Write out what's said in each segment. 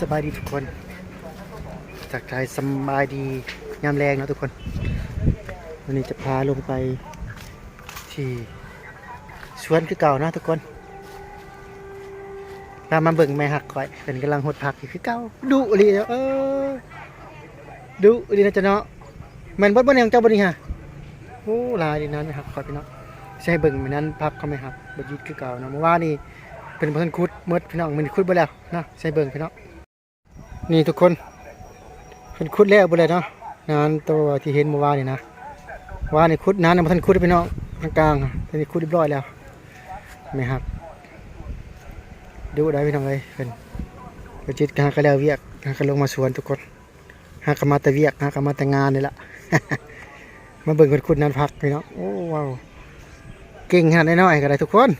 สบายดีทุกคน จากใจสบายดียามแรงนะทุกคน วันนี้จะพาลงไปที่สวนคือเก่านะทุกคนพามาเบิ่งแม่หักก่อยเป็นกำลังหดผักอยู่คือเก่าดุอีหลีเนาะเออดุอีหลีนะจ๊ะเนาะแมนบดบ่เนี่ยงเจ้าบ่นี่ฮะโอ้ลายดีนะแม่หักก่อยพี่น้องใช่เบิ่งมื้นั้นพักเขาไม่หักบ่ยึดคือเก่าเนาะเมื่อวานนี่เป็นเพิ่นคุดหมดพี่น้องมันคุดไปแล้วนะใส่เบิ่งพี่น้อง นี่ทุกคนเพิ่นคุดแล้วบ่เลยเนาะงานตัวที่เห็นเมื่อวานนี่นะว่านี่คุดนานนะบ่ทันคุดพี่น้องกลางๆอะตอนนี้คุดเรียบร้อยแล้วไม่หักดูได้พี่น้องเอ้ยเพิ่นเพิ่นจิตหาก็แล้วเวียกหาก็ลงมาสวนทุกคนหาก็มาแต่เวียกหาก็มาแต่งานนี่ล่ะมาเบิ่งเพิ่นคุดนานพักพี่น้องโอ้ว้าวเก่งขนาดน้อยๆก็ได้ทุกคน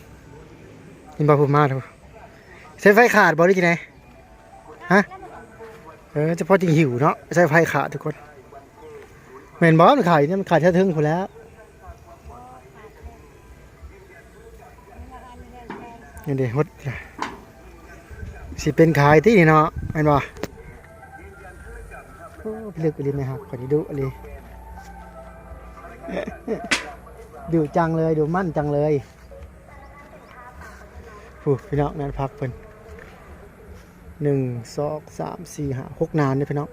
ยินบอผมมาเถอะใช้ไฟขาดบอได้กินไหนฮะ ออเฉพาะจริงหิวเนาะใช้ไฟขาทุกคนเมนบอสมันขายเนี่ยมันขาดแค่ทึ่งผมแล้วนี่เดี๋ยวฮดสิเป็นขายที่นี่เนาะเห็นบ่โอ้เลือกไปเลยไหมครับขอดีดุเลยดูจังเลยดูมั่นจังเลยผู้พี่น้องนั่นพักเพิ่น หนึ่งสองสามสี่ห้าหกนานเนี่ยพี่น้อง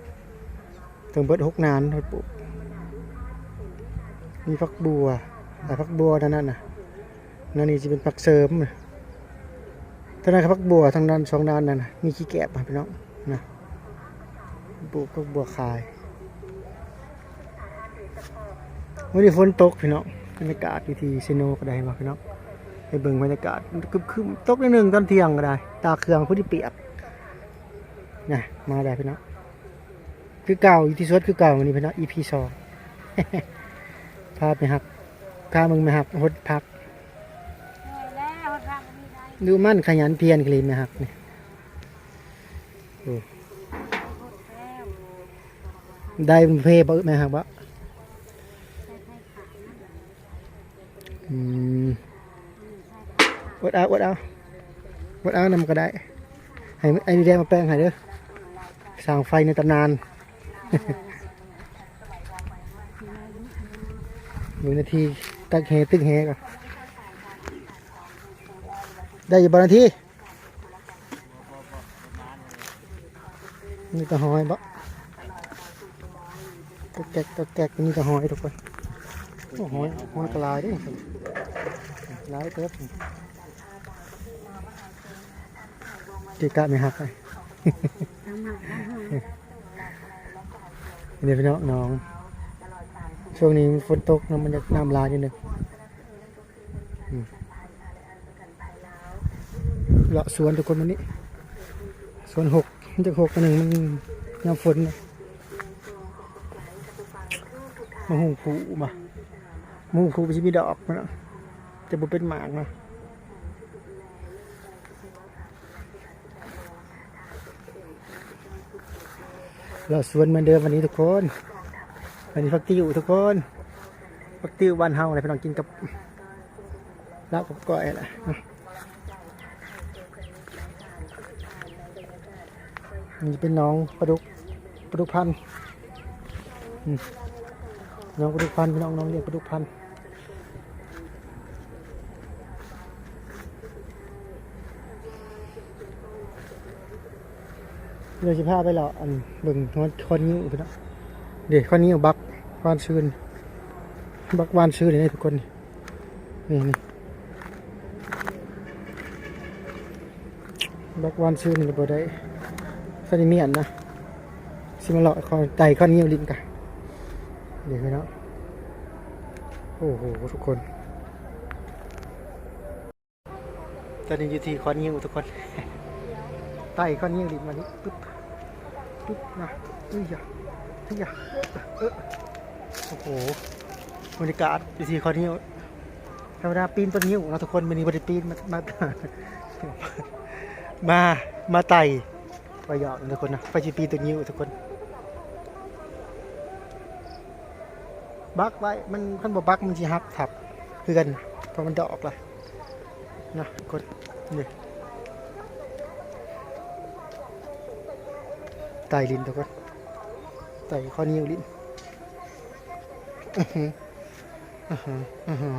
ถึงเบิดหกนานเพิ่นปลูกมีพักบัวแต่พักบัวท่านั้นน่ะนั่นนี่จะเป็นพักเสริมท่านั้นครักบัวทางด้านสองด้านนั่นนะมีขี้แกบมาพี่น้องนะปลูกพักบัวขายวันนี้ฝนตกพี่น้องบรรยากาศอยู่ที่เซโนก็ได้มาพี่น้องไปเบิ่งบรรยากาศคึมคึมๆตกนิดหนึ่งตอนเที่ยงก็ได้ ตาเครื่องผู้ที่เปียก นะมาได้พี่น้องคือเก่าอยู่ที่สวนคือเก่าวันนี้พี่น้อง EP สองพาไปหักพามึงมาหักหดพักแล้วทางนี้ได้ดูมั่นขยันเพียรคลีนมาหักนี่โอ้แล้วได้เพย์บ่แม่หักบ่อืมอดเอาอดเอาอดเอานำก็ได้ให้ไอ้นี่แดงมาแป้งให้เด้อ สร้างไฟในตำนานหนึ่งนาทีตักแหตึกแหก่อนได้อยู่บนาทีนี่ตะหอยบ่ตะแกกตะแกกนี่ตะหอยทุกคนโอ้หอยหอยกระลายด้วยลายเต็มเกะกะไม่หักเลย เดี๋ยวพี่น้องน้อง ช่วงนี้ฝนตกน้ำมันจะน้ำลายนิดนึงเลาะสวนทุกคนวันนี้ สวนหกมันจะหกกันหนึ่งมันน้ำฝนนะมาหุงผูมามาหุงผูไปชิมีดอกนะจะบุเป็นหมากนะ เราสวนเหมือนเดิมวันนี้ทุกคนอันนี้ฟักติวทุกคนฟักติวบ้านเฮาอะไรพี่น้องกินกับลาบกับก้อยแหละนี่เป็นน้องปลาดุกปลาดุกพันน้องปลาดุกพันพี่น้องน้องเรียกปลาดุกพันธุ์ เดี๋ยวสิพาไปหรออันเบิ่งนอนคนนิ้วพี่น้องเดี๋ยวข้อนี้เอาบักวานชื่นบักวานชื่นเลยนะทุกคนนี่นี่บักวานชื่นนี่บ่ได้ซาดิเมียนนะสิมาเลาะคอไตข้อนี้เอาลิ้นกันเดี๋ยวไปเนาะโอ้โหทุกคนตอนนี้อยู่ที่ข้อนิ้วทุกคนไตข้อนิ้วลิ้นมานี่ปึ๊บ ปึ๊บนะอุ้ยอย่าทุกอย่างเออโอ้โหบรรยากาศดีทีคอนิ้วธรรมดาปีนต้นนิ้วเราทุกคนมันนี้บริปีนมามามามาไต่ไปหยอกทุกคนนะไปจีปีนต้นนิ้วทุกคนบักไว้มันมันบ่บักมันจีฮับทับคือกันเพราะมันดอกละนะทุกคนนี่ ไต่ลิ้นตัวก่อนไต่ข้อนิ้วลิ้นอือฮึอือฮึอือฮึ